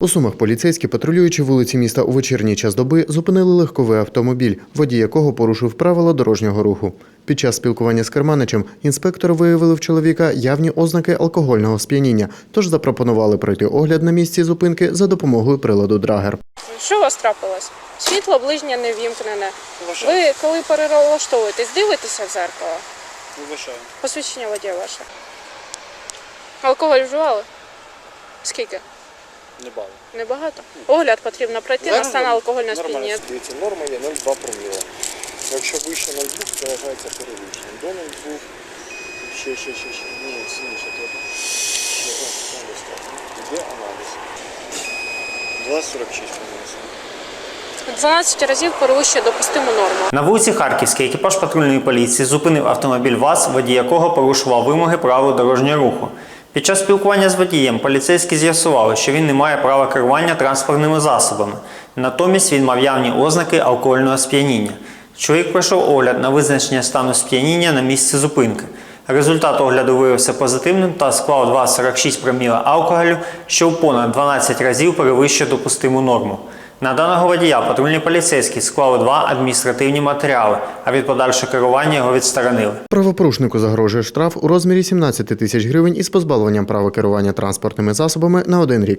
У Сумах поліцейські, патрулюючи вулиці міста у вечірній час доби, зупинили легковий автомобіль, водій якого порушив правила дорожнього руху. Під час спілкування з керманичем інспектори виявили в чоловіка явні ознаки алкогольного сп'яніння, тож запропонували пройти огляд на місці зупинки за допомогою приладу Драгер. Що у вас трапилось? Світло ближнє не вімкнене. Ви коли перелаштовуєтесь, дивитеся в зеркало? Вибачаю. Посвідчення водія ваше. Алкоголь вживали? Скільки? Не бали. Небагато. Огляд потрібно пройти на стан алкогольного Нормально. Дивіться, норма є 0,2 проміла. Якщо вище 0,2, це вважається перевищенням. До 0,2, ще, ще, ще, ще. Ні, сильніше треба. Ще, о, там достатньо. Де аналіз? 2,46 принесли. 12 разів перевищує допустиму норму. На вулиці Харківській екіпаж патрульної поліції зупинив автомобіль ВАЗ, водій якого порушував вимоги правил дорожнього руху. Під час спілкування з водієм поліцейські з'ясували, що він не має права керування транспортними засобами. Натомість він мав явні ознаки алкогольного сп'яніння. Чоловік пройшов огляд на визначення стану сп'яніння на місці зупинки. Результат огляду виявився позитивним та склав 2,46 проміла алкоголю, що в понад 12 разів перевищує допустиму норму. На даного водія патрульні поліцейські склали два адміністративні матеріали, а від подальшого керування його відсторонили. Правопорушнику загрожує штраф у розмірі 17 тисяч гривень із позбавленням права керування транспортними засобами на один рік.